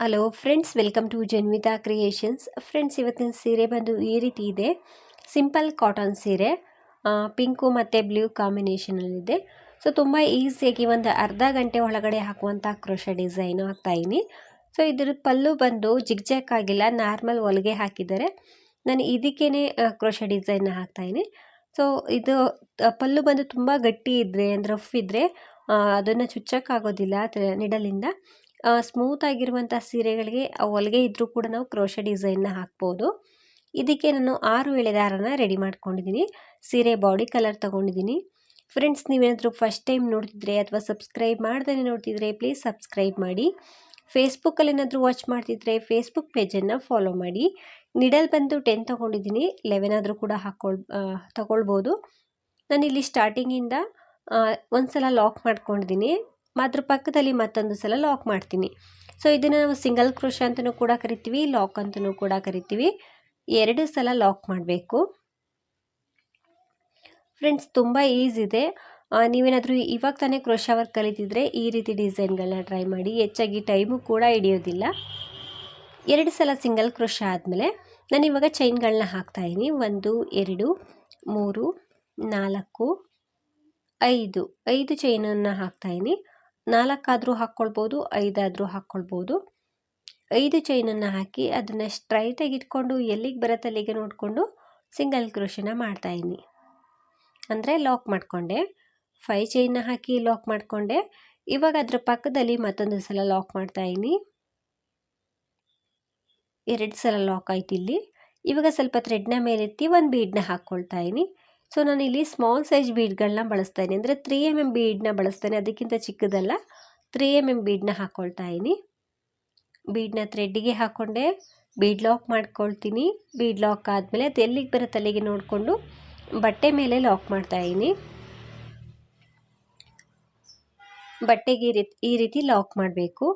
Hello friends welcome to Janvitha creations friends ಇವತ್ತಿನ ಸೀರೆ ಬಂದು ಈ ರೀತಿ ಇದೆ. ಸಿಂಪಲ್ ಕಾಟನ್ ಸೀರೆ. ಪಿಂಕು ಮತ್ತು ಬ್ಲೂ ಕಾಂಬಿನೇಷನಲ್ಲಿದೆ ಸೊ ತುಂಬ ಈಸಿಯಾಗಿ ಒಂದು ಅರ್ಧ ಗಂಟೆ ಒಳಗಡೆ ಹಾಕುವಂಥ ಕ್ರೋಶ ಡಿಸೈನು ಹಾಕ್ತಾಯಿನಿ ಸೊ ಇದ್ರ ಪಲ್ಲು ಬಂದು ಜಿಗ್ಜಾಕ್ ಆಗಿಲ್ಲ. ನಾರ್ಮಲ್ ಹೊಲಿಗೆ ಹಾಕಿದ್ದಾರೆ. ನಾನು ಇದಕ್ಕೇ ಕ್ರೋಶ ಡಿಸೈನ್ನ ಹಾಕ್ತಾಯಿನಿ ಸೊ ಇದು ಪಲ್ಲು ಬಂದು ತುಂಬ ಗಟ್ಟಿ ಇದ್ದರೆ ಅಂದರೆ ರಫ್ ಇದ್ದರೆ ಅದನ್ನು ಚುಚ್ಚಕ್ಕಾಗೋದಿಲ್ಲ ನಿಡಲಿಂದ ಸ್ಮೂತ್ ಆಗಿರುವಂಥ ಸೀರೆಗಳಿಗೆ ಹೊಲಿಗೆ ಇದ್ದರೂ ಕೂಡ ನಾವು ಕ್ರೋಶ ಡಿಸೈನ್ನ ಹಾಕ್ಬೋದು. ಇದಕ್ಕೆ ನಾನು ಆರು ಎಳೆದಾರನ ರೆಡಿ ಮಾಡ್ಕೊಂಡಿದ್ದೀನಿ. ಸೀರೆ ಬಾಡಿ ಕಲರ್ ತೊಗೊಂಡಿದ್ದೀನಿ. ಫ್ರೆಂಡ್ಸ್ ನೀವೇನಾದರೂ ಫಸ್ಟ್ ಟೈಮ್ ನೋಡ್ತಿದ್ರೆ ಅಥವಾ ಸಬ್ಸ್ಕ್ರೈಬ್ ಮಾಡ್ದೇ ನೋಡ್ತಿದ್ರೆ ಪ್ಲೀಸ್ ಸಬ್ಸ್ಕ್ರೈಬ್ ಮಾಡಿ. ಫೇಸ್ಬುಕ್ಕಲ್ಲಿ ಏನಾದರೂ ವಾಚ್ ಮಾಡ್ತಿದ್ರೆ ಫೇಸ್ಬುಕ್ ಪೇಜನ್ನು ಫಾಲೋ ಮಾಡಿ. ನಿಡಲ್ ಬಂದು ಟೆನ್ ತೊಗೊಂಡಿದ್ದೀನಿ. ಲೆವೆನ್ ಆದರೂ ಕೂಡ ಹಾಕ್ಕೊಳ್ ತೊಗೊಳ್ಬೋದು. ನಾನಿಲ್ಲಿ ಸ್ಟಾರ್ಟಿಂಗಿಂದ ಒಂದು ಸಲ ಲಾಕ್ ಮಾಡ್ಕೊಂಡಿದ್ದೀನಿ. ಅದ್ರ ಪಕ್ಕದಲ್ಲಿ ಮತ್ತೊಂದು ಸಲ ಲಾಕ್ ಮಾಡ್ತೀನಿ. ಸೊ ಇದನ್ನು ನಾವು ಸಿಂಗಲ್ ಕ್ರೋಶ ಅಂತಲೂ ಕೂಡ ಕರಿತೀವಿ ಲಾಕ್ ಅಂತಲೂ ಕೂಡ ಕರಿತೀವಿ. ಎರಡು ಸಲ ಲಾಕ್ ಮಾಡಬೇಕು. ಫ್ರೆಂಡ್ಸ್ ತುಂಬ ಈಸಿ ಇದೆ. ನೀವೇನಾದರೂ ಇವಾಗ ತಾನೇ ಕ್ರೋಶ ವರ್ಕ್ ಕಲಿತಿದ್ರೆ ಈ ರೀತಿ ಡಿಸೈನ್ಗಳನ್ನ ಟ್ರೈ ಮಾಡಿ. ಹೆಚ್ಚಾಗಿ ಟೈಮು ಕೂಡ ಹಿಡಿಯೋದಿಲ್ಲ. ಎರಡು ಸಲ ಸಿಂಗಲ್ ಕ್ರೋಶ ಆದಮೇಲೆ ನಾನು ಇವಾಗ ಚೈನ್ಗಳನ್ನ ಹಾಕ್ತಾಯಿದ್ದೀನಿ ಒಂದು, ಎರಡು, ಮೂರು, ನಾಲ್ಕು, ಐದು. ಐದು ಚೈನನ್ನು ಹಾಕ್ತಾಯಿದ್ದೀನಿ ನಾಲ್ಕಾದರೂ ಹಾಕ್ಕೊಳ್ಬೋದು, ಐದಾದರೂ ಹಾಕ್ಕೊಳ್ಬೋದು. ಐದು ಚೈನನ್ನು ಹಾಕಿ ಅದನ್ನು ಸ್ಟ್ರೈಟಾಗಿ ಇಟ್ಕೊಂಡು ಎಲ್ಲಿಗೆ ಬರತ್ತೆ ಅಲ್ಲಿಗೆ ನೋಡಿಕೊಂಡು ಸಿಂಗಲ್ ಕ್ರೋಶನ ಮಾಡ್ತಾಯಿದ್ದೀನಿ ಅಂದರೆ ಲಾಕ್ ಮಾಡಿಕೊಂಡೆ. ಫೈ ಚೈನ್ನ ಹಾಕಿ ಲಾಕ್ ಮಾಡಿಕೊಂಡೆ. ಇವಾಗ ಅದರ ಪಕ್ಕದಲ್ಲಿ ಮತ್ತೊಂದು ಸಲ ಲಾಕ್ ಮಾಡ್ತಾಯಿದ್ದೀನಿ ಎರಡು ಸಲ ಲಾಕ್ ಆಯ್ತು ಇಲ್ಲಿ ಇವಾಗ ಸ್ವಲ್ಪ ಥ್ರೆಡ್ನ ಮೇಲೆತ್ತಿ ಒಂದು ಬೀಡನ್ನ ಹಾಕ್ಕೊಳ್ತಾ ಇದ್ದೀನಿ ಸೊ ನಾನು ಇಲ್ಲಿ ಸ್ಮಾಲ್ ಸೈಜ್ ಬೀಡ್ಗಳನ್ನ ಬಳಸ್ತಾಯಿನಿ ಅಂದರೆ ತ್ರೀ ಎಂ ಎಂ ಬೀಡನ್ನ ಬಳಸ್ತಾನೆ. ಅದಕ್ಕಿಂತ ಚಿಕ್ಕದಲ್ಲ ತ್ರೀ ಎಂ ಎಂ ಬೀಡನ್ನ ಹಾಕ್ಕೊಳ್ತಾ ಇದ್ದೀನಿ. ಬೀಡ್ನ ಥ್ರೆಡ್ಡಿಗೆ ಹಾಕ್ಕೊಂಡೆ ಬೀಡ್ ಲಾಕ್ ಮಾಡ್ಕೊಳ್ತೀನಿ. ಬೀಡ್ ಲಾಕ್ ಆದಮೇಲೆ ಅದು ಎಲ್ಲಿಗೆ ಬರೋ ತಲೆಗೆ ನೋಡಿಕೊಂಡು ಬಟ್ಟೆ ಮೇಲೆ ಲಾಕ್ ಮಾಡ್ತಾಯಿದ್ದೀನಿ ಬಟ್ಟೆಗೆ ಈ ರೀತಿ ಈ ರೀತಿ ಲಾಕ್ ಮಾಡಬೇಕು.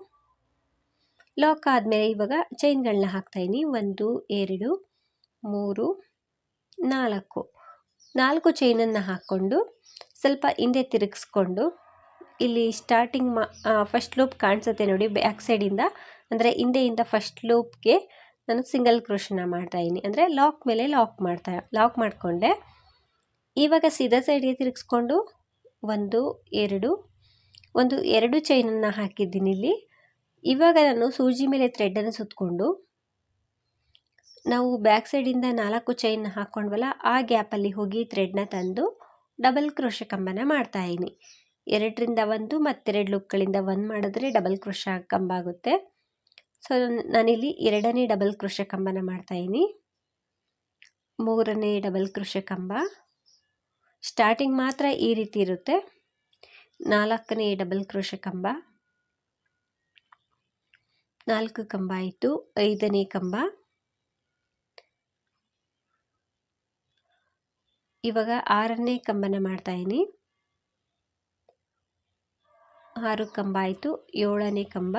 ಲಾಕ್ ಆದಮೇಲೆ ಇವಾಗ ಚೈನ್ಗಳನ್ನ ಹಾಕ್ತಾಯಿನಿ ಒಂದು, ಎರಡು, ಮೂರು, ನಾಲ್ಕು. ನಾಲ್ಕು ಚೈನನ್ನು ಹಾಕ್ಕೊಂಡು ಸ್ವಲ್ಪ ಹಿಂದೆ ತಿರುಗಿಸ್ಕೊಂಡು ಇಲ್ಲಿ ಸ್ಟಾರ್ಟಿಂಗ್ ಮಾ ಫಸ್ಟ್ ಲೂಪ್ ಕಾಣಿಸುತ್ತೆ ನೋಡಿ ಬ್ಯಾಕ್ ಸೈಡಿಂದ ಅಂದರೆ ಹಿಂದೆಯಿಂದ ಫಸ್ಟ್ ಲೂಪ್ಗೆ ನಾನು ಸಿಂಗಲ್ ಕ್ರೋಶನ ಮಾಡ್ತಾಯಿದ್ದೀನಿ ಅಂದರೆ ಲಾಕ್ ಮೇಲೆ ಲಾಕ್ ಮಾಡ್ತಾ ಲಾಕ್ ಮಾಡಿಕೊಂಡೆ. ಇವಾಗ ಸೀದಾ ಸೈಡ್ಗೆ ತಿರುಗಿಸ್ಕೊಂಡು ಒಂದು, ಎರಡು ಒಂದು, ಎರಡು ಚೈನನ್ನು ಹಾಕಿದ್ದೀನಿ ಇಲ್ಲಿ. ಇವಾಗ ನಾನು ಸೂಜಿ ಮೇಲೆ ಥ್ರೆಡ್ಡನ್ನು ಸುತ್ತಕೊಂಡು ನಾವು ಬ್ಯಾಕ್ ಸೈಡಿಂದ ನಾಲ್ಕು ಚೈನ್ ಹಾಕ್ಕೊಂಡ್ವಲ್ಲ ಆ ಗ್ಯಾಪಲ್ಲಿ ಹೋಗಿ ಥ್ರೆಡ್ನ ತಂದು ಡಬಲ್ ಕ್ರೋಶ ಕಂಬನ ಮಾಡ್ತಾಯಿದ್ದೀನಿ ಎರಡರಿಂದ ಒಂದು ಮತ್ತೆರಡು ಲುಕ್ಗಳಿಂದ ಒಂದು ಮಾಡಿದ್ರೆ ಡಬಲ್ ಕ್ರೋಶ ಕಂಬ ಆಗುತ್ತೆ. ಸೊ ನಾನಿಲ್ಲಿ ಎರಡನೇ ಡಬಲ್ ಕ್ರೋಶ ಕಂಬನ ಮಾಡ್ತಾಯಿದ್ದೀನಿ ಮೂರನೇ ಡಬಲ್ ಕ್ರೋಶ ಕಂಬ. ಸ್ಟಾರ್ಟಿಂಗ್ ಮಾತ್ರ ಈ ರೀತಿ ಇರುತ್ತೆ. ನಾಲ್ಕನೇ ಡಬಲ್ ಕ್ರೋಶ ಕಂಬ. ನಾಲ್ಕು ಕಂಬ ಆಯಿತು. ಐದನೇ ಕಂಬ. ಇವಾಗ ಆರನೇ ಕಂಬನ ಮಾಡ್ತಾಯಿದ್ದೀನಿ ಆರು ಕಂಬ ಆಯಿತು. ಏಳನೇ ಕಂಬ.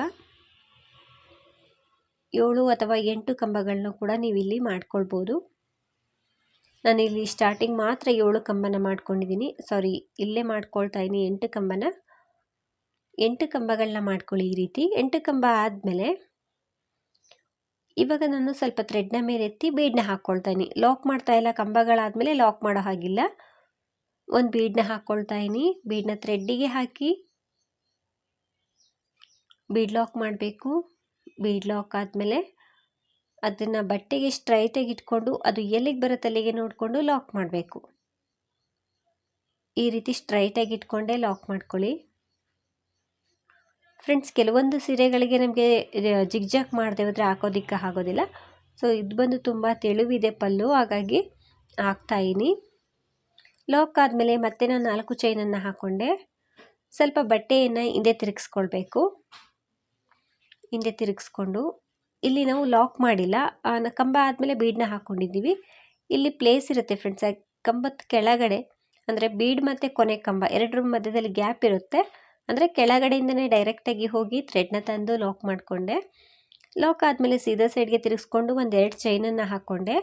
ಏಳು ಅಥವಾ ಎಂಟು ಕಂಬಗಳನ್ನ ಕೂಡ ನೀವು ಇಲ್ಲಿ ಮಾಡ್ಕೊಳ್ಬೋದು. ನಾನಿಲ್ಲಿ ಸ್ಟಾರ್ಟಿಂಗ್ ಮಾತ್ರ ಏಳು ಕಂಬನ ಮಾಡ್ಕೊಂಡಿದ್ದೀನಿ ಸಾರಿ ಇಲ್ಲೇ ಮಾಡ್ಕೊಳ್ತಾ ಇದ್ದೀನಿ ಎಂಟು ಕಂಬನ. ಎಂಟು ಕಂಬಗಳನ್ನ ಮಾಡ್ಕೊಳ್ಳಿ ಈ ರೀತಿ. ಎಂಟು ಕಂಬ ಆದಮೇಲೆ ಇವಾಗ ನಾನು ಸ್ವಲ್ಪ ಥ್ರೆಡ್ನ ಮೇಲೆ ಎತ್ತಿ ಬೀಡನ್ನ ಹಾಕ್ಕೊಳ್ತಾ ಇದ್ದೀನಿ ಲಾಕ್ ಮಾಡ್ತಾ ಇಲ್ಲ, ಕಂಬಗಳಾದಮೇಲೆ ಲಾಕ್ ಮಾಡೋ ಹಾಗಿಲ್ಲ. ಒಂದು ಬೀಡ್ನ ಹಾಕ್ಕೊಳ್ತಾ ಇದ್ದೀನಿ ಬೀಡನ್ನ ಥ್ರೆಡ್ಡಿಗೆ ಹಾಕಿ ಬೀಡ್ ಲಾಕ್ ಮಾಡಬೇಕು. ಬೀಡ್ ಲಾಕ್ ಆದಮೇಲೆ ಅದನ್ನು ಬಟ್ಟೆಗೆ ಸ್ಟ್ರೈಟಾಗಿ ಇಟ್ಕೊಂಡು ಅದು ಎಲ್ಲಿಗೆ ಬರುತ್ತೆ ಅಲ್ಲಿಗೆ ನೋಡಿಕೊಂಡು ಲಾಕ್ ಮಾಡಬೇಕು. ಈ ರೀತಿ ಸ್ಟ್ರೈಟಾಗಿ ಇಟ್ಕೊಂಡೇ ಲಾಕ್ ಮಾಡ್ಕೊಳ್ಳಿ. ಫ್ರೆಂಡ್ಸ್ ಕೆಲವೊಂದು ಸೀರೆಗಳಿಗೆ ನಮಗೆ ಜಿಗ್ಜಾಕ್ ಮಾಡದೆ ಹೋದರೆ ಹಾಕೋದಿಕ್ಕೆ ಆಗೋದಿಲ್ಲ. ಸೊ ಇದು ಬಂದು ತುಂಬ ತೆಳುವಿದೆ ಪಲ್ಲು. ಹಾಗಾಗಿ ಹಾಕ್ತಾಯಿನಿ ಲಾಕ್ ಆದಮೇಲೆ ಮತ್ತೆ ನಾನು ನಾಲ್ಕು ಚೈನನ್ನು ಹಾಕ್ಕೊಂಡೆ ಸ್ವಲ್ಪ ಬಟ್ಟೆಯನ್ನು ಹಿಂದೆ ತಿರುಗಿಸ್ಕೊಳ್ಬೇಕು. ಹಿಂದೆ ತಿರುಗಿಸ್ಕೊಂಡು. ಇಲ್ಲಿ ನಾವು ಲಾಕ್ ಮಾಡಿಲ್ಲ. ಕಂಬ ಆದಮೇಲೆ ಬೀಡನ್ನ ಹಾಕ್ಕೊಂಡಿದ್ದೀವಿ ಇಲ್ಲಿ ಪ್ಲೇಸ್ ಇರುತ್ತೆ ಫ್ರೆಂಡ್ಸ್ ಕಂಬದ ಕೆಳಗಡೆ, ಅಂದರೆ ಬೀಡ್ ಮತ್ತು ಕೊನೆ ಕಂಬ ಎರಡರ ಮಧ್ಯದಲ್ಲಿ ಗ್ಯಾಪ್ ಇರುತ್ತೆ. ಅಂದರೆ ಕೆಳಗಡೆಯಿಂದನೇ ಡೈರೆಕ್ಟಾಗಿ ಹೋಗಿ ಥ್ರೆಡ್ನ ತಂದು ಲಾಕ್ ಮಾಡಿಕೊಂಡೆ. ಲಾಕ್ ಆದಮೇಲೆ ಸೀದಾ ಸೈಡ್ಗೆ ತಿರುಗಿಸ್ಕೊಂಡು ಒಂದು ಎರಡು ಚೈನನ್ನು ಹಾಕ್ಕೊಂಡೆ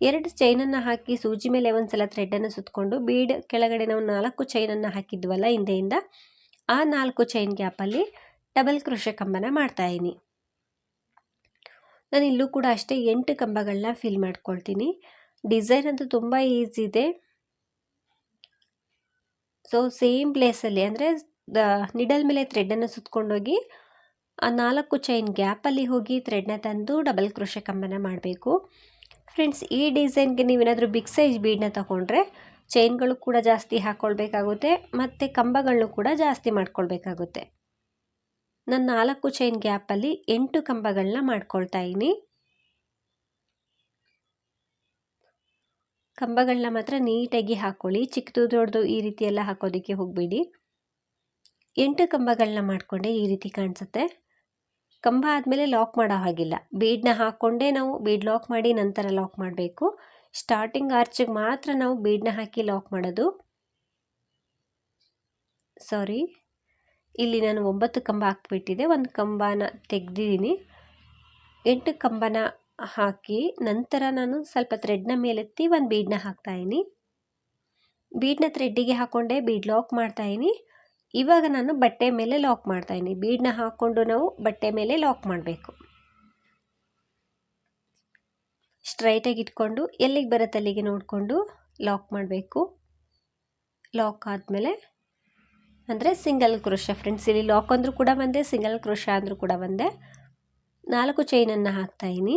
ಎರಡು ಚೈನನ್ನು ಹಾಕಿ ಸೂಜಿ ಮೇಲೆ ಒಂದು ಸಲ ಥ್ರೆಡನ್ನು ಸುತ್ತಕೊಂಡು ಬೀಡ್ ಕೆಳಗಡೆ ನಾವು ನಾಲ್ಕು ಚೈನನ್ನು ಹಾಕಿದ್ವಲ್ಲ ಹಿಂದೆಯಿಂದ, ಆ ನಾಲ್ಕು ಚೈನ್ ಗ್ಯಾಪಲ್ಲಿ ಡಬಲ್ ಕೃಷಿ ಕಂಬನ ಮಾಡ್ತಾಯಿದ್ದೀನಿ ನಾನು ಇಲ್ಲೂ ಕೂಡ ಅಷ್ಟೇ ಎಂಟು ಕಂಬಗಳನ್ನ ಫಿಲ್ ಮಾಡ್ಕೊಳ್ತೀನಿ. ಡಿಸೈನ್ ಅಂತೂ ತುಂಬ ಈಸಿ ಇದೆ. ಸೊ ಸೇಮ್ ಪ್ಲೇಸಲ್ಲಿ ಅಂದರೆ ನಿಡಲ್ ಮೇಲೆ ಥ್ರೆಡ್ಡನ್ನು ಸುತ್ಕೊಂಡೋಗಿ ಆ ನಾಲ್ಕು ಚೈನ್ ಗ್ಯಾಪಲ್ಲಿ ಹೋಗಿ ಥ್ರೆಡ್ನ ತಂದು ಡಬಲ್ ಕ್ರೋಶೆ ಕಂಬನ ಮಾಡಬೇಕು. ಫ್ರೆಂಡ್ಸ್ ಈ ಡಿಸೈನ್ಗೆ ನೀವೇನಾದರೂ ಬಿಗ್ ಸೈಜ್ ಬೀಡನ್ನ ತಗೊಂಡ್ರೆ ಚೈನ್ಗಳು ಕೂಡ ಜಾಸ್ತಿ ಹಾಕ್ಕೊಳ್ಬೇಕಾಗುತ್ತೆ ಮತ್ತು ಕಂಬಗಳನ್ನು ಕೂಡ ಜಾಸ್ತಿ ಮಾಡ್ಕೊಳ್ಬೇಕಾಗುತ್ತೆ. ನಾನು ನಾಲ್ಕು ಚೈನ್ ಗ್ಯಾಪಲ್ಲಿ ಎಂಟು ಕಂಬಗಳನ್ನ ಮಾಡ್ಕೊಳ್ತಾ ಇದ್ದೀನಿ. ಕಂಬಗಳನ್ನ ಮಾತ್ರ ನೀಟಾಗಿ ಹಾಕ್ಕೊಳ್ಳಿ ಚಿಕ್ಕದು ದೊಡ್ಡದು ಈ ರೀತಿ ಎಲ್ಲ ಹಾಕೋದಕ್ಕೆ ಹೋಗಬೇಡಿ. ಎಂಟು ಕಂಬಗಳನ್ನ ಮಾಡಿಕೊಂಡೆ ಈ ರೀತಿ ಕಾಣಿಸುತ್ತೆ. ಕಂಬ ಆದಮೇಲೆ ಲಾಕ್ ಮಾಡೋ ಹಾಗಿಲ್ಲ. ಬೀಡನ್ನ ಹಾಕ್ಕೊಂಡೇ ನಾವು ಬೀಡ್ ಲಾಕ್ ಮಾಡಿ ನಂತರ ಲಾಕ್ ಮಾಡಬೇಕು. ಸ್ಟಾರ್ಟಿಂಗ್ ಆರ್ಚಿಗೆ ಮಾತ್ರ ನಾವು ಬೀಡನ್ನ ಹಾಕಿ ಲಾಕ್ ಮಾಡೋದು. ಸಾರಿ ಇಲ್ಲಿ ನಾನು ಒಂಬತ್ತು ಕಂಬ ಹಾಕ್ಬಿಟ್ಟಿದೆ. ಒಂದು ಕಂಬನ ತೆಗೆದಿದ್ದೀನಿ. ಎಂಟು ಕಂಬನ ಹಾಕಿ ನಂತರ ನಾನು ಸ್ವಲ್ಪ ಥ್ರೆಡ್ನ ಮೇಲೆತ್ತಿ ಒಂದು ಬೀಡನ್ನ ಹಾಕ್ತಾಯಿನಿ ಬೀಡನ್ನ ಥ್ರೆಡ್ಡಿಗೆ ಹಾಕ್ಕೊಂಡೆ ಬೀಡ್ ಲಾಕ್ ಮಾಡ್ತಾಯಿನಿ ಇವಾಗ ನಾನು ಬಟ್ಟೆ ಮೇಲೆ ಲಾಕ್ ಮಾಡ್ತಾಯಿದ್ದೀನಿ ಬೀಡನ್ನ ಹಾಕ್ಕೊಂಡು ನಾವು ಬಟ್ಟೆ ಮೇಲೆ ಲಾಕ್ ಮಾಡಬೇಕು. ಸ್ಟ್ರೈಟಾಗಿ ಇಟ್ಕೊಂಡು ಎಲ್ಲಿಗೆ ಬರುತ್ತೆ ಅಲ್ಲಿಗೆ ನೋಡಿಕೊಂಡು ಲಾಕ್ ಮಾಡಬೇಕು. ಲಾಕ್ ಆದಮೇಲೆ ಅಂದರೆ ಸಿಂಗಲ್ ಕ್ರೋಶ ಫ್ರೆಂಡ್ಸ್ ಇಲ್ಲಿ ಲಾಕ್ ಅಂದರೂ ಕೂಡ ಬಂದೆ ಸಿಂಗಲ್ ಕ್ರೋಶ ಅಂದರೂ ಕೂಡ ಬಂದೆ. ನಾಲ್ಕು ಚೈನನ್ನು ಹಾಕ್ತಾಯಿನಿ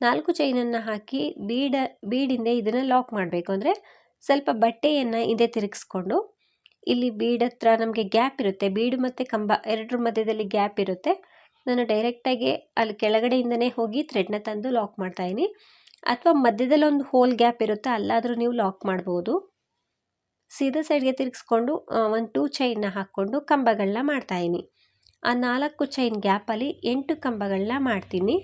ನಾಲ್ಕು ಚೈನನ್ನು ಹಾಕಿ ಬೀಡ, ಬೀಡಿಂದ ಇದನ್ನು ಲಾಕ್ ಮಾಡಬೇಕು. ಅಂದರೆ ಸ್ವಲ್ಪ ಬಟ್ಟೆಯನ್ನು ಹಿಂದೆ ತಿರುಗಿಸ್ಕೊಂಡು ಇಲ್ಲಿ ಬೀಡ್ ಹತ್ರ ನಮಗೆ ಗ್ಯಾಪ್ ಇರುತ್ತೆ. ಬೀಡು ಮತ್ತು ಕಂಬ ಎರಡರ ಮಧ್ಯದಲ್ಲಿ ಗ್ಯಾಪ್ ಇರುತ್ತೆ. ನಾನು ಡೈರೆಕ್ಟಾಗಿ ಅಲ್ಲಿ ಕೆಳಗಡೆಯಿಂದನೇ ಹೋಗಿ ಥ್ರೆಡ್ನ ತಂದು ಲಾಕ್ ಮಾಡ್ತಾಯಿನಿ ಅಥವಾ ಮಧ್ಯದಲ್ಲಿ ಒಂದು ಹೋಲ್ ಗ್ಯಾಪ್ ಇರುತ್ತೆ, ಅಲ್ಲಾದರೂ ನೀವು ಲಾಕ್ ಮಾಡ್ಬೋದು. ಸೀದಾ ಸೈಡ್ಗೆ ತಿರುಗಿಸ್ಕೊಂಡು ಒಂದು ಟೂ ಚೈನ್ನ ಹಾಕ್ಕೊಂಡು ಕಂಬಗಳನ್ನ ಮಾಡ್ತಾಯಿನಿ ಆ ನಾಲ್ಕು ಚೈನ್ ಗ್ಯಾಪಲ್ಲಿ ಎಂಟು ಕಂಬಗಳನ್ನ ಮಾಡ್ತೀನಿ.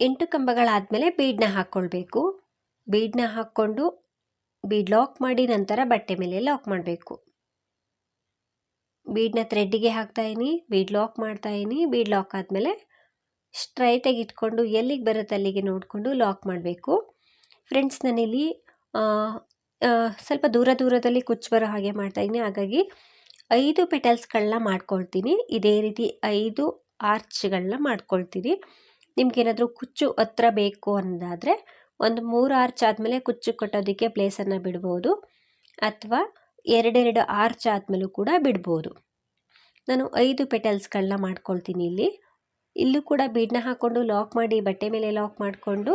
ಎಂಟು ಕಂಬಗಳಾದಮೇಲೆ ಬೀಡನ್ನ ಹಾಕ್ಕೊಳ್ಬೇಕು. ಬೀಡನ್ನ ಹಾಕ್ಕೊಂಡು ಬೀಡ್ ಲಾಕ್ ಮಾಡಿ ನಂತರ ಬಟ್ಟೆ ಮೇಲೆ ಲಾಕ್ ಮಾಡಬೇಕು. ಬೀಡನ್ನ ಥ್ರೆಡ್ಡಿಗೆ ಹಾಕ್ತಾಯಿನಿ ಬೀಡ್ ಲಾಕ್ ಮಾಡ್ತಾಯಿನಿ ಬೀಡ್ ಲಾಕ್ ಆದಮೇಲೆ ಸ್ಟ್ರೈಟಾಗಿ ಇಟ್ಕೊಂಡು ಎಲ್ಲಿಗೆ ಬರುತ್ತೆ ಅಲ್ಲಿಗೆ ನೋಡಿಕೊಂಡು ಲಾಕ್ ಮಾಡಬೇಕು. ಫ್ರೆಂಡ್ಸ್, ನಾನಿಲ್ಲಿ ಸ್ವಲ್ಪ ದೂರ ದೂರದಲ್ಲಿ ಕುಚ್ಚು ಬರೋ ಹಾಗೆ ಮಾಡ್ತಾಯಿದ್ದೀನಿ ಹಾಗಾಗಿ ಐದು ಪೆಟಲ್ಸ್ಗಳನ್ನ ಮಾಡ್ಕೊಳ್ತೀನಿ. ಇದೇ ರೀತಿ ಐದು ಆರ್ಚ್ಗಳನ್ನ ಮಾಡ್ಕೊಳ್ತೀನಿ. ನಿಮ್ಗೇನಾದರೂ ಕುಚ್ಚು ಹತ್ರ ಬೇಕು ಅನ್ನೋದಾದರೆ ಒಂದು ಮೂರು ಆರ್ಚ್ ಆದಮೇಲೆ ಕುಚ್ಚು ಕಟ್ಟೋದಕ್ಕೆ ಪ್ಲೇಸನ್ನು ಬಿಡ್ಬೋದು. ಅಥವಾ ಎರಡೆರಡು ಆರ್ಚ್ ಆದಮೇಲೂ ಕೂಡ ಬಿಡ್ಬೋದು. ನಾನು ಐದು ಪೆಟಲ್ಸ್ಗಳನ್ನ ಮಾಡ್ಕೊಳ್ತೀನಿ ಇಲ್ಲಿ. ಇಲ್ಲೂ ಕೂಡ ಬೀಡನ್ನ ಹಾಕ್ಕೊಂಡು ಲಾಕ್ ಮಾಡಿ, ಬಟ್ಟೆ ಮೇಲೆ ಲಾಕ್ ಮಾಡಿಕೊಂಡು,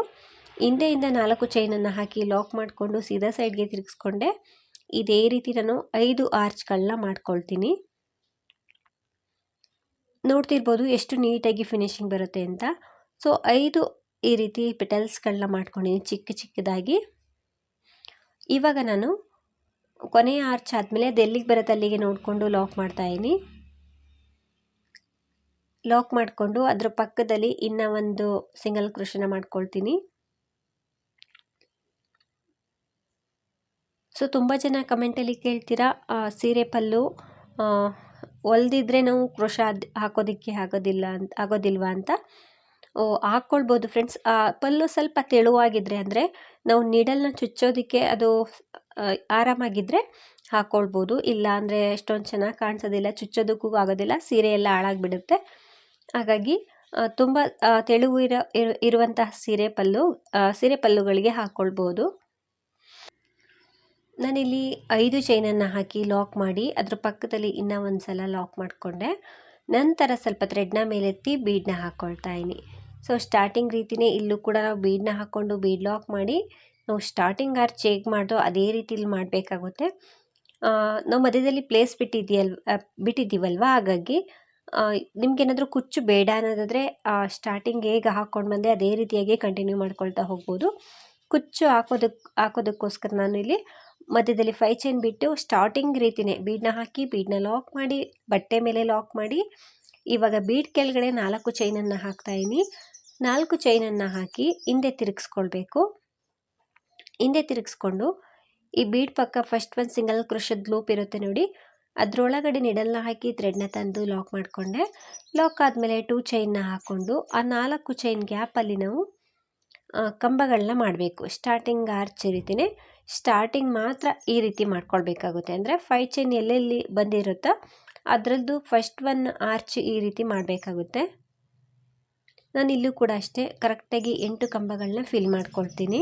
ಹಿಂದೆಯಿಂದ ನಾಲ್ಕು ಚೈನನ್ನು ಹಾಕಿ ಲಾಕ್ ಮಾಡಿಕೊಂಡು ಸೀದಾ ಸೈಡ್ಗೆ ತಿರುಗಿಸ್ಕೊಂಡೆ, ಇದೇ ರೀತಿ ನಾನು ಐದು ಆರ್ಚ್ಗಳನ್ನ ಮಾಡ್ಕೊಳ್ತೀನಿ. ನೋಡ್ತಿರ್ಬೋದು ಎಷ್ಟು ನೀಟಾಗಿ ಫಿನಿಶಿಂಗ್ ಬರುತ್ತೆ ಅಂತ. ಸೊ ಐದು ಈ ರೀತಿ ಪೆಟಲ್ಸ್ಗಳನ್ನ ಮಾಡ್ಕೊಂಡಿದ್ದೀನಿ ಚಿಕ್ಕ ಚಿಕ್ಕದಾಗಿ. ಇವಾಗ ನಾನು ಕೊನೆಯ ಆರ್ಚ್ ಆದಮೇಲೆ ಅದು ಎಲ್ಲಿಗೆ ಬರುತ್ತೆ ಅಲ್ಲಿಗೆ ನೋಡಿಕೊಂಡು ಲಾಕ್ ಮಾಡ್ತಾಯಿದ್ದೀನಿ ಲಾಕ್ ಮಾಡಿಕೊಂಡು ಅದರ ಪಕ್ಕದಲ್ಲಿ ಇನ್ನೂ ಒಂದು ಸಿಂಗಲ್ ಕೃಷಿನ ಮಾಡ್ಕೊಳ್ತೀನಿ. ಸೊ, ತುಂಬ ಜನ ಕಮೆಂಟಲ್ಲಿ ಕೇಳ್ತೀರಾ ಸೀರೆ ಪಲ್ಲು ಹೊಲ್ದಿದ್ರೆ ನಾವು ಕೃಷ ಹಾಕೋದಕ್ಕೆ ಆಗೋದಿಲ್ಲ ಅಂತ, ಆಗೋದಿಲ್ವಾ ಅಂತ. ಹಾಕ್ಕೊಳ್ಬೋದು ಫ್ರೆಂಡ್ಸ್ ಪಲ್ಲು ಸ್ವಲ್ಪ ತೆಳುವಾಗಿದ್ದರೆ ಅಂದರೆ ನಾವು ನೀಡಲ್ನ ಚುಚ್ಚೋದಕ್ಕೆ ಅದು ಆರಾಮಾಗಿದ್ದರೆ ಹಾಕ್ಕೊಳ್ಬೋದು ಇಲ್ಲ ಅಂದರೆ ಎಷ್ಟೊಂದು ಚೆನ್ನಾಗಿ ಕಾಣಿಸೋದಿಲ್ಲ, ಚುಚ್ಚೋದಕ್ಕೂ ಆಗೋದಿಲ್ಲ, ಸೀರೆ ಎಲ್ಲ ಹಾಳಾಗಿಬಿಡುತ್ತೆ. ಹಾಗಾಗಿ ತುಂಬ ತೆಳುವು ಇರೋ ಇರುವಂತಹ ಸೀರೆ ಪಲ್ಲು ಸೀರೆ ಪಲ್ಲುಗಳಿಗೆ ಹಾಕ್ಕೊಳ್ಬೋದು ನಾನಿಲ್ಲಿ ಐದು ಚೈನನ್ನು ಹಾಕಿ ಲಾಕ್ ಮಾಡಿ ಅದ್ರ ಪಕ್ಕದಲ್ಲಿ ಇನ್ನೂ ಒಂದು ಸಲ ಲಾಕ್ ಮಾಡಿಕೊಂಡೆ. ನಂತರ ಸ್ವಲ್ಪ ಥ್ರೆಡ್ನ ಮೇಲೆತ್ತಿ ಬೀಡನ್ನ ಹಾಕ್ಕೊಳ್ತಾ ಇದ್ದೀನಿ ಸೊ ಸ್ಟಾರ್ಟಿಂಗ್ ರೀತಿಯೇ ಇಲ್ಲೂ ಕೂಡ ನಾವು ಬೀಡನ್ನ ಹಾಕ್ಕೊಂಡು ಬೀಡ್ ಲಾಕ್ ಮಾಡಿ ನಾವು ಸ್ಟಾರ್ಟಿಂಗ್ ಆರ್ ಚೇಕ್ ಮಾಡ್ದೋ ಅದೇ ರೀತಿಲಿ ಮಾಡಬೇಕಾಗುತ್ತೆ. ನಾವು ಮಧ್ಯದಲ್ಲಿ ಪ್ಲೇಸ್ ಬಿಟ್ಟಿದ್ದೀಯಲ್ ಬಿಟ್ಟಿದ್ದೀವಲ್ವ ಹಾಗಾಗಿ ನಿಮ್ಗೇನಾದರೂ ಕುಚ್ಚು ಬೇಡ ಅನ್ನೋದಾದರೆ ಸ್ಟಾರ್ಟಿಂಗ್ ಹೇಗೆ ಹಾಕ್ಕೊಂಡು ಬಂದೆ ಅದೇ ರೀತಿಯಾಗಿ ಕಂಟಿನ್ಯೂ ಮಾಡ್ಕೊಳ್ತಾ ಹೋಗ್ಬೋದು. ಕುಚ್ಚು ಹಾಕೋದಕ್ಕೆ ಹಾಕೋದಕ್ಕೋಸ್ಕರ ನಾನು ಇಲ್ಲಿ ಮಧ್ಯದಲ್ಲಿ ಫೈ ಚೈನ್ ಬಿಟ್ಟು ಸ್ಟಾರ್ಟಿಂಗ್ ರೀತಿಯೇ ಬೀಡನ್ನ ಹಾಕಿ ಬೀಡನ್ನ ಲಾಕ್ ಮಾಡಿ, ಬಟ್ಟೆ ಮೇಲೆ ಲಾಕ್ ಮಾಡಿ, ಇವಾಗ ಬೀಡ್ ಕೆಳಗಡೆ ನಾಲ್ಕು ಚೈನನ್ನು ಹಾಕ್ತಾಯಿನಿ ನಾಲ್ಕು ಚೈನನ್ನು ಹಾಕಿ ಹಿಂದೆ ತಿರುಗಿಸ್ಕೊಳ್ಬೇಕು. ಹಿಂದೆ ತಿರುಗಿಸ್ಕೊಂಡು ಈ ಬೀಡ್ ಪಕ್ಕ ಫಸ್ಟ್ ಒಂದು ಸಿಂಗಲ್ ಕ್ರೋಶದ ಲೂಪ್ ಇರುತ್ತೆ ನೋಡಿ. ಅದರೊಳಗಡೆ ನಿಡಲ್ನ ಹಾಕಿ ಥ್ರೆಡ್ನ ತಂದು ಲಾಕ್ ಮಾಡಿಕೊಂಡೆ. ಲಾಕ್ ಆದಮೇಲೆ ಟೂ ಚೈನ್ನ ಹಾಕ್ಕೊಂಡು ಆ ನಾಲ್ಕು ಚೈನ್ ಗ್ಯಾಪಲ್ಲಿ ನಾವು ಕಂಬಗಳನ್ನ ಮಾಡಬೇಕು. ಸ್ಟಾರ್ಟಿಂಗ್ ಆರ್ಚ್ ರೀತಿಯೇ ಸ್ಟಾರ್ಟಿಂಗ್ ಮಾತ್ರ ಈ ರೀತಿ ಮಾಡ್ಕೊಳ್ಬೇಕಾಗುತ್ತೆ. ಅಂದರೆ ಫೈವ್ ಚೈನ್ ಎಲ್ಲೆಲ್ಲಿ ಬಂದಿರುತ್ತೋ ಅದರದ್ದು ಫಸ್ಟ್ ಒನ್ ಆರ್ಚ್ ಈ ರೀತಿ ಮಾಡಬೇಕಾಗುತ್ತೆ. ನಾನು ಇಲ್ಲೂ ಕೂಡ ಅಷ್ಟೇ ಕರೆಕ್ಟಾಗಿ ಎಂಟು ಕಂಬಗಳನ್ನ ಫಿಲ್ ಮಾಡ್ಕೊಳ್ತೀನಿ.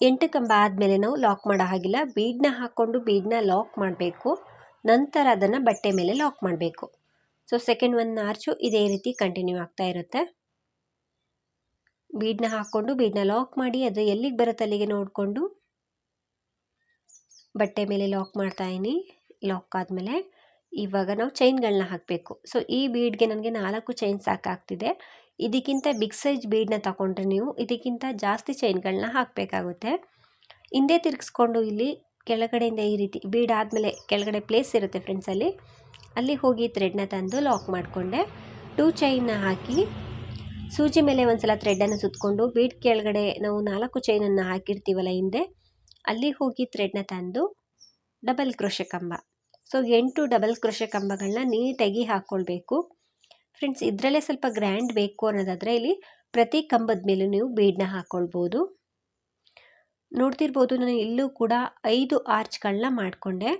ಎಂಟು ಕಂಬ ಆದಮೇಲೆ ನಾವು ಲಾಕ್ ಮಾಡೋ ಹಾಗಿಲ್ಲ. ಬೀಡನ್ನ ಹಾಕ್ಕೊಂಡು ಬೀಡನ್ನ ಲಾಕ್ ಮಾಡಬೇಕು. ನಂತರ ಅದನ್ನು ಬಟ್ಟೆ ಮೇಲೆ ಲಾಕ್ ಮಾಡಬೇಕು. ಸೊ ಸೆಕೆಂಡ್ ಒನ್ ಆರ್ಚು ಇದೇ ರೀತಿ ಕಂಟಿನ್ಯೂ ಆಗ್ತಾ ಇರುತ್ತೆ. ಬೀಡನ್ನ ಹಾಕ್ಕೊಂಡು ಬೀಡನ್ನ ಲಾಕ್ ಮಾಡಿ ಅದು ಎಲ್ಲಿಗೆ ಬರುತ್ತೆ ಅಲ್ಲಿಗೆ ನೋಡಿಕೊಂಡು ಬಟ್ಟೆ ಮೇಲೆ ಲಾಕ್ ಮಾಡ್ತಾಯಿನಿ ಲಾಕ್ ಆದಮೇಲೆ ಇವಾಗ ನಾವು ಚೈನ್ಗಳನ್ನ ಹಾಕಬೇಕು. ಸೊ, ಈ ಬೀಡ್ಗೆ ನನಗೆ ನಾಲ್ಕು ಚೈನ್ ಸಾಕಾಗ್ತಿದೆ. ಇದಕ್ಕಿಂತ ಬಿಗ್ ಸೈಜ್ ಬೀಡನ್ನ ತಗೊಂಡ್ರೆ ನೀವು ಇದಕ್ಕಿಂತ ಜಾಸ್ತಿ ಚೈನ್ಗಳನ್ನ ಹಾಕಬೇಕಾಗುತ್ತೆ. ಹಿಂದೆ ತಿರುಗಿಸ್ಕೊಂಡು ಇಲ್ಲಿ ಕೆಳಗಡೆಯಿಂದ ಈ ರೀತಿ ಬೀಡ್ ಆದಮೇಲೆ ಕೆಳಗಡೆ ಪ್ಲೇಸ್ ಇರುತ್ತೆ ಫ್ರೆಂಡ್ಸ್ ಅಲ್ಲಿ. ಅಲ್ಲಿ ಹೋಗಿ ಥ್ರೆಡ್ನ ತಂದು ಲಾಕ್ ಮಾಡಿಕೊಂಡೆ. ಟೂ ಚೈನ್ನ ಹಾಕಿ ಸೂಜಿ ಮೇಲೆ ಒಂದು ಸಲ ಥ್ರೆಡನ್ನು ಸುತ್ತಕೊಂಡು ಬೀಡ್ ಕೆಳಗಡೆ ನಾವು ನಾಲ್ಕು ಚೈನನ್ನು ಹಾಕಿರ್ತೀವಲ್ಲ ಹಿಂದೆ, ಅಲ್ಲಿ ಹೋಗಿ ಥ್ರೆಡ್ನ ತಂದು ಡಬಲ್ ಕ್ರೋಶೆ ಕಂಬ ಸೊ ಎಂಟು ಡಬಲ್ ಕ್ರೋಶೆ ಕಂಬಗಳನ್ನ ನೀಟಾಗಿ ಹಾಕ್ಕೊಳ್ಬೇಕು ಫ್ರೆಂಡ್ಸ್ ಇದರಲ್ಲೇ ಸ್ವಲ್ಪ ಗ್ರ್ಯಾಂಡ್ ಬೇಕು ಅನ್ನೋದಾದರೆ ಇಲ್ಲಿ ಪ್ರತಿ ಕಂಬದ ಮೇಲೂ ನೀವು ಬೀಡನ್ನ ಹಾಕ್ಕೊಳ್ಬೋದು ನೋಡ್ತಿರ್ಬೋದು, ನಾನು ಇಲ್ಲೂ ಕೂಡ ಐದು ಆರ್ಚ್ಗಳನ್ನ ಮಾಡಿಕೊಂಡೆ.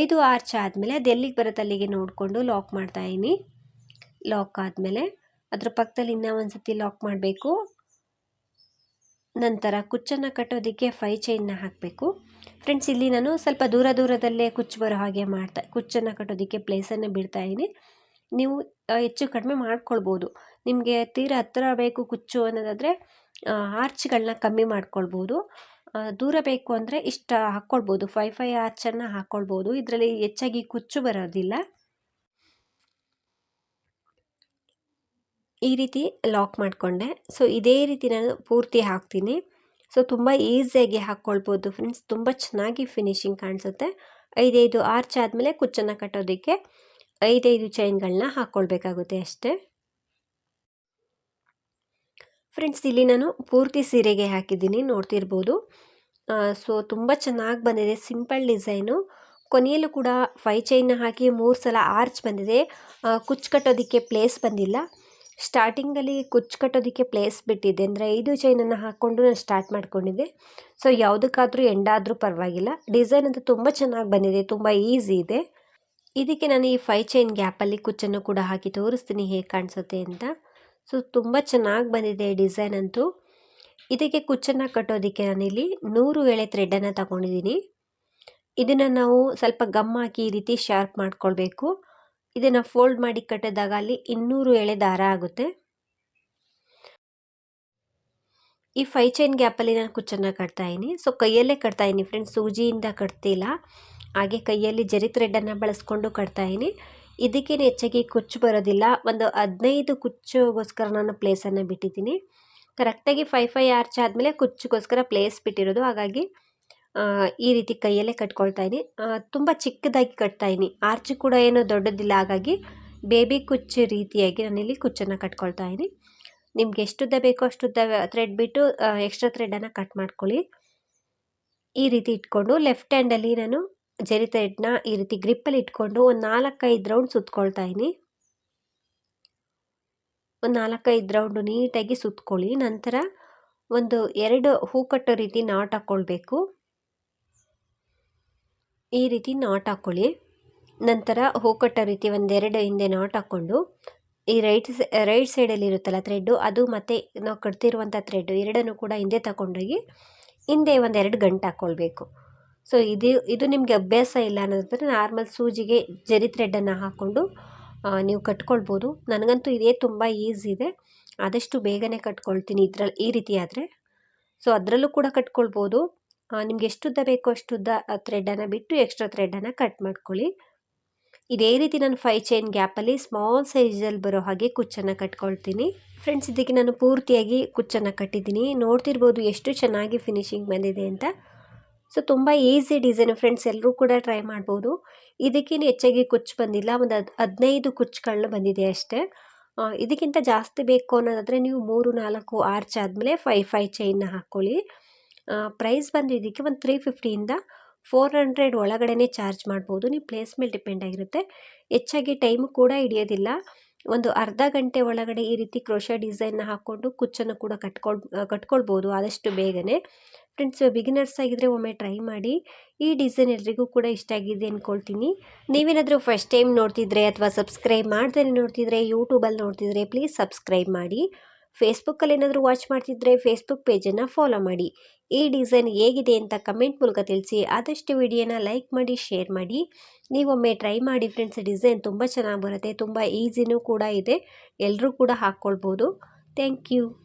ಐದು ಆರ್ಚ್ ಆದಮೇಲೆ ಅದು ಎಲ್ಲಿಗೆ ಬರುತ್ತೆ ಅಲ್ಲಿಗೆ ನೋಡಿಕೊಂಡು ಲಾಕ್ ಮಾಡ್ತಾಯಿನಿ ಲಾಕ್ ಆದಮೇಲೆ ಅದ್ರ ಪಕ್ಕದಲ್ಲಿ ಇನ್ನೂ ಒಂದು ಸತಿ ಲಾಕ್ ಮಾಡಬೇಕು. ನಂತರ ಕುಚ್ಚನ್ನು ಕಟ್ಟೋದಕ್ಕೆ ಫೈ ಚೈನ್ನ ಹಾಕಬೇಕು. ಫ್ರೆಂಡ್ಸ್ ಇಲ್ಲಿ ನಾನು ಸ್ವಲ್ಪ ದೂರ ದೂರದಲ್ಲೇ ಕುಚ್ಚು ಬರೋ ಹಾಗೆ ಮಾಡ್ತಾ, ಕುಚ್ಚನ್ನು ಕಟ್ಟೋದಕ್ಕೆ ಪ್ಲೇಸನ್ನು ಬಿಡ್ತಾಯಿದ್ದೀನಿ ನೀವು ಹೆಚ್ಚು ಕಡಿಮೆ ಮಾಡ್ಕೊಳ್ಬೋದು. ನಿಮಗೆ ತೀರ ಹತ್ತಿರ ಬೇಕು ಕುಚ್ಚು ಅನ್ನೋದಾದರೆ ಆರ್ಚ್ಗಳನ್ನ ಕಮ್ಮಿ ಮಾಡ್ಕೊಳ್ಬೋದು. ದೂರ ಬೇಕು ಅಂದರೆ ಇಷ್ಟ ಹಾಕ್ಕೊಳ್ಬೋದು. ಫೈ ಫೈ ಆರ್ಚನ್ನು ಹಾಕ್ಕೊಳ್ಬೋದು. ಇದರಲ್ಲಿ ಹೆಚ್ಚಾಗಿ ಕುಚ್ಚು ಬರೋದಿಲ್ಲ. ಈ ರೀತಿ ಲಾಕ್ ಮಾಡಿಕೊಂಡೆ. ಸೊ ಇದೇ ರೀತಿ ನಾನು ಪೂರ್ತಿ ಹಾಕ್ತೀನಿ. ಸೊ ತುಂಬ ಈಸಿಯಾಗಿ ಹಾಕ್ಕೊಳ್ಬೋದು ಫ್ರೆಂಡ್ಸ್ ತುಂಬ ಚೆನ್ನಾಗಿ ಫಿನಿಶಿಂಗ್ ಕಾಣಿಸುತ್ತೆ. ಐದೈದು ಆರ್ಚ್ ಆದಮೇಲೆ ಕುಚ್ಚನ್ನು ಕಟ್ಟೋದಕ್ಕೆ ಐದೈದು ಚೈನ್ಗಳನ್ನ ಹಾಕ್ಕೊಳ್ಬೇಕಾಗುತ್ತೆ ಅಷ್ಟೇ. ಫ್ರೆಂಡ್ಸ್ ಇಲ್ಲಿ ನಾನು ಪೂರ್ತಿ ಸೀರೆಗೆ ಹಾಕಿದ್ದೀನಿ. ನೋಡ್ತಿರ್ಬೋದು. ಸೊ ತುಂಬ ಚೆನ್ನಾಗಿ ಬಂದಿದೆ. ಸಿಂಪಲ್ ಡಿಸೈನು ಕೊನೆಯಲ್ಲೂ ಕೂಡ ಫೈ ಚೈನ್ನ ಹಾಕಿ ಮೂರು ಸಲ ಆರ್ಚ್ ಬಂದಿದೆ. ಕುಚ್ಚು ಕಟ್ಟೋದಕ್ಕೆ ಪ್ಲೇಸ್ ಬಂದಿಲ್ಲ. ಸ್ಟಾರ್ಟಿಂಗಲ್ಲಿ ಕುಚ್ಚು ಕಟ್ಟೋದಕ್ಕೆ ಪ್ಲೇಸ್ ಬಿಟ್ಟಿದ್ದೆ ಅಂದರೆ ಐದು ಚೈನನ್ನು ಹಾಕ್ಕೊಂಡು ನಾನು ಸ್ಟಾರ್ಟ್ ಮಾಡ್ಕೊಂಡಿದ್ದೆ. ಸೊ ಯಾವುದಕ್ಕಾದರೂ ಎಂಡಾದರೂ ಪರವಾಗಿಲ್ಲ. ಡಿಸೈನ್ ಅಂತೂ ತುಂಬ ಚೆನ್ನಾಗಿ ಬಂದಿದೆ. ತುಂಬ ಈಸಿ ಇದೆ. ಇದಕ್ಕೆ ನಾನು ಈ ಫೈ ಚೈನ್ ಗ್ಯಾಪಲ್ಲಿ ಕುಚ್ಚನ್ನು ಕೂಡ ಹಾಕಿ ತೋರಿಸ್ತೀನಿ ಹೇಗೆ ಕಾಣಿಸುತ್ತೆ ಅಂತ. ಸೊ ತುಂಬ ಚೆನ್ನಾಗಿ ಬಂದಿದೆ ಡಿಸೈನ್ ಅಂತೂ. ಇದಕ್ಕೆ ಕುಚ್ಚನ್ನು ಕಟ್ಟೋದಕ್ಕೆ ನಾನಿಲ್ಲಿ ನೂರು ಎಳೆ ಥ್ರೆಡನ್ನು ತಗೊಂಡಿದ್ದೀನಿ. ಇದನ್ನು ನಾವು ಸ್ವಲ್ಪ ಗಮ್ ಹಾಕಿ ಈ ರೀತಿ ಶಾರ್ಪ್ ಮಾಡ್ಕೊಳ್ಬೇಕು. ಇದನ್ನು ಫೋಲ್ಡ್ ಮಾಡಿ ಕಟ್ಟಿದಾಗ ಅಲ್ಲಿ ಇನ್ನೂರು ಎಳೆ ದಾರ ಆಗುತ್ತೆ. ಈ ಫೈ ಚೈನ್ ಗ್ಯಾಪಲ್ಲಿ ನಾನು ಕುಚ್ಚನ್ನು ಕಟ್ತಾ ಇದ್ದೀನಿ. ಸೊ ಕೈಯಲ್ಲೇ ಕಟ್ತಾ ಇದ್ದೀನಿ ಫ್ರೆಂಡ್ಸ್ ಸೂಜಿಯಿಂದ ಕಟ್ತಿಲ್ಲ. ಹಾಗೆ ಕೈಯಲ್ಲಿ ಜರಿ ಥ್ರೆಡನ್ನು ಬಳಸ್ಕೊಂಡು ಕಟ್ತಾ ಇದ್ದೀನಿ. ಇದಕ್ಕೇನು ಹೆಚ್ಚಾಗಿ ಕುಚ್ಚು ಬರೋದಿಲ್ಲ. ಒಂದು ಹದಿನೈದು ಕುಚ್ಚುಗೋಸ್ಕರ ನಾನು ಪ್ಲೇಸನ್ನು ಬಿಟ್ಟಿದ್ದೀನಿ. ಕರೆಕ್ಟಾಗಿ ಫೈ ಫೈ ಆರ್ಚ್ ಆದಮೇಲೆ ಕುಚ್ಚಿಗೋಸ್ಕರ ಪ್ಲೇಸ್ ಬಿಟ್ಟಿರೋದು. ಹಾಗಾಗಿ ಈ ರೀತಿ ಕೈಯಲ್ಲೇ ಕಟ್ಕೊಳ್ತಾ ಇದ್ದೀನಿ. ತುಂಬ ಚಿಕ್ಕದಾಗಿ ಕಟ್ತಾ ಆರ್ಚ್ ಕೂಡ ಏನು ದೊಡ್ಡದಿಲ್ಲ. ಹಾಗಾಗಿ ಬೇಬಿ ಕುಚ್ಚು ರೀತಿಯಾಗಿ ನಾನಿಲ್ಲಿ ಕುಚ್ಚನ್ನು ಕಟ್ಕೊಳ್ತಾ ಇದ್ದೀನಿ. ನಿಮ್ಗೆ ಎಷ್ಟುದ್ದ ಬೇಕೋ ಅಷ್ಟುದ್ದ ಥ್ರೆಡ್ ಬಿಟ್ಟು ಎಕ್ಸ್ಟ್ರಾ ಥ್ರೆಡನ್ನು ಕಟ್ ಮಾಡ್ಕೊಳ್ಳಿ. ಈ ರೀತಿ ಇಟ್ಕೊಂಡು ಲೆಫ್ಟ್ ಹ್ಯಾಂಡಲ್ಲಿ ನಾನು ಜರಿ ಥ್ರೆಡ್ನ ಈ ರೀತಿ ಗ್ರಿಪ್ಪಲ್ಲಿ ಇಟ್ಕೊಂಡು ಒಂದು ನಾಲ್ಕೈದು ರೌಂಡ್ ಸುತ್ಕೊಳ್ತಾ ಇದ್ದೀನಿ. ಒಂದು ನಾಲ್ಕೈದು ರೌಂಡು ನೀಟಾಗಿ ಸುತ್ಕೊಳ್ಳಿ. ನಂತರ ಒಂದು ಎರಡು ಹೂ ಕಟ್ಟೋ ರೀತಿ ನಾಟ್ ಹಾಕ್ಕೊಳ್ಬೇಕು. ಈ ರೀತಿ ನಾಟ್ ಹಾಕ್ಕೊಳ್ಳಿ ನಂತರ ಹೂ ಕಟ್ಟೋ ರೀತಿ ಒಂದೆರಡು ಹಿಂದೆ ನಾಟ್ ಹಾಕ್ಕೊಂಡು, ಈ ರೈಟ್ ರೈಟ್ ಸೈಡಲ್ಲಿ ಇರುತ್ತಲ್ಲ ಥ್ರೆಡ್ಡು ಅದು ಮತ್ತು ನಾವು ಕಟ್ತಿರುವಂಥ ಥ್ರೆಡ್ಡು ಎರಡನ್ನು ಕೂಡ ಹಿಂದೆ ತಗೊಂಡೋಗಿ, ಹಿಂದೆ ಒಂದೆರಡು ಗಂಟು ಹಾಕ್ಕೊಳ್ಬೇಕು ಸೊ ಇದು ಇದು ನಿಮಗೆ ಅಭ್ಯಾಸ ಇಲ್ಲ ಅನ್ನೋದಾದರೆ ನಾರ್ಮಲ್ ಸೂಜಿಗೆ ಜರಿ ಥ್ರೆಡ್ಡನ್ನು ಹಾಕ್ಕೊಂಡು ನೀವು ಕಟ್ಕೊಳ್ಬೋದು. ನನಗಂತೂ ಇದೇ ತುಂಬ ಈಸಿ ಇದೆ. ಆದಷ್ಟು ಬೇಗನೆ ಕಟ್ಕೊಳ್ತೀನಿ ಇದ್ರಲ್ಲಿ ಈ ರೀತಿ ಆದರೆ. ಸೊ ಅದರಲ್ಲೂ ಕೂಡ ಕಟ್ಕೊಳ್ಬೋದು. ನಿಮ್ಗೆ ಎಷ್ಟು ಉದ್ದ ಬೇಕೋ ಅಷ್ಟು ಉದ್ದ ಥ್ರೆಡನ್ನು ಬಿಟ್ಟು ಎಕ್ಸ್ಟ್ರಾ ಥ್ರೆಡನ್ನು ಕಟ್ ಮಾಡ್ಕೊಳ್ಳಿ. ಇದೇ ರೀತಿ ನಾನು ಫೈವ್ ಚೈನ್ ಗ್ಯಾಪಲ್ಲಿ ಸ್ಮಾಲ್ ಸೈಜಲ್ಲಿ ಬರೋ ಹಾಗೆ ಕುಚ್ಚನ್ನು ಕಟ್ಕೊಳ್ತೀನಿ. ಫ್ರೆಂಡ್ಸ್ ಇದಕ್ಕೆ ನಾನು ಪೂರ್ತಿಯಾಗಿ ಕುಚ್ಚನ್ನು ಕಟ್ಟಿದ್ದೀನಿ. ನೋಡ್ತಿರ್ಬೋದು ಎಷ್ಟು ಚೆನ್ನಾಗಿ ಫಿನಿಶಿಂಗ್ ಬಂದಿದೆ ಅಂತ. ಸೊ ತುಂಬ ಈಸಿ ಡಿಸೈನ್ ಫ್ರೆಂಡ್ಸ್ ಎಲ್ಲರೂ ಕೂಡ ಟ್ರೈ ಮಾಡ್ಬೋದು. ಇದಕ್ಕೇನು ಹೆಚ್ಚಾಗಿ ಕುಚ್ಚು ಬಂದಿಲ್ಲ, ಒಂದು ಹದ್, ಹದಿನೈದು ಕುಚ್ಚುಗಳನ್ನ ಬಂದಿದೆ ಅಷ್ಟೇ. ಇದಕ್ಕಿಂತ ಜಾಸ್ತಿ ಬೇಕು ಅನ್ನೋದಾದರೆ ನೀವು ಮೂರು ನಾಲ್ಕು ಆರ್ಚ್ ಆದಮೇಲೆ ಫೈ ಫೈ ಚೈನ್ನ ಹಾಕ್ಕೊಳ್ಳಿ. ಪ್ರೈಸ್ ಬಂದು ಇದಕ್ಕೆ ಒಂದು ತ್ರೀ ಫಿಫ್ಟಿಯಿಂದ ಫೋರ್ ಹಂಡ್ರೆಡ್ ಒಳಗಡೆ ಚಾರ್ಜ್ ಮಾಡ್ಬೋದು. ನೀವು ಪ್ಲೇಸ್ ಮೇಲೆ ಡಿಪೆಂಡ್ ಆಗಿರುತ್ತೆ. ಹೆಚ್ಚಾಗಿ ಟೈಮ್ ಕೂಡ ಹಿಡಿಯೋದಿಲ್ಲ. ಒಂದು ಅರ್ಧ ಗಂಟೆ ಒಳಗಡೆ ಈ ರೀತಿ ಕ್ರೋಶ ಡಿಸೈನ್ನ ಹಾಕ್ಕೊಂಡು ಕುಚ್ಚನ್ನು ಕೂಡ ಕಟ್ಕೊಳ್ ಕಟ್ಕೊಳ್ಬೋದು ಆದಷ್ಟು ಬೇಗನೆ. ಫ್ರೆಂಡ್ಸ್ ಬಿಗಿನರ್ಸ್ ಆಗಿದ್ದರೆ ಒಮ್ಮೆ ಟ್ರೈ ಮಾಡಿ. ಈ ಡಿಸೈನ್ ಎಲ್ರಿಗೂ ಕೂಡ ಇಷ್ಟ ಆಗಿದೆ ಅಂದ್ಕೊಳ್ತೀನಿ ನೀವೇನಾದರೂ ಫಸ್ಟ್ ಟೈಮ್ ನೋಡ್ತಿದ್ರೆ ಅಥವಾ ಸಬ್ಸ್ಕ್ರೈಬ್ ಮಾಡ್ದೇ ನೋಡ್ತಿದ್ರೆ ಯೂಟ್ಯೂಬಲ್ಲಿ ನೋಡ್ತಿದ್ರೆ ಪ್ಲೀಸ್ ಸಬ್ಸ್ಕ್ರೈಬ್ ಮಾಡಿ. ಫೇಸ್ಬುಕ್ಕಲ್ಲಿ ಏನಾದರೂ ವಾಚ್ ಮಾಡ್ತಿದ್ರೆ ಫೇಸ್ಬುಕ್ ಪೇಜನ್ನು ಫಾಲೋ ಮಾಡಿ. ಈ ಡಿಸೈನ್ ಹೇಗಿದೆ ಅಂತ ಕಮೆಂಟ್ ಮೂಲಕ ತಿಳಿಸಿ. ಆದಷ್ಟು ವಿಡಿಯೋನ ಲೈಕ್ ಮಾಡಿ, ಶೇರ್ ಮಾಡಿ. ನೀವೊಮ್ಮೆ ಟ್ರೈ ಮಾಡಿ ಫ್ರೆಂಡ್ಸ್, ಡಿಸೈನ್ ತುಂಬ ಚೆನ್ನಾಗಿ ಬರುತ್ತೆ, ತುಂಬ ಈಸಿನೂ ಕೂಡ ಇದೆ. ಎಲ್ಲರೂ ಕೂಡ ಹಾಕ್ಕೊಳ್ಬೋದು. Thank you.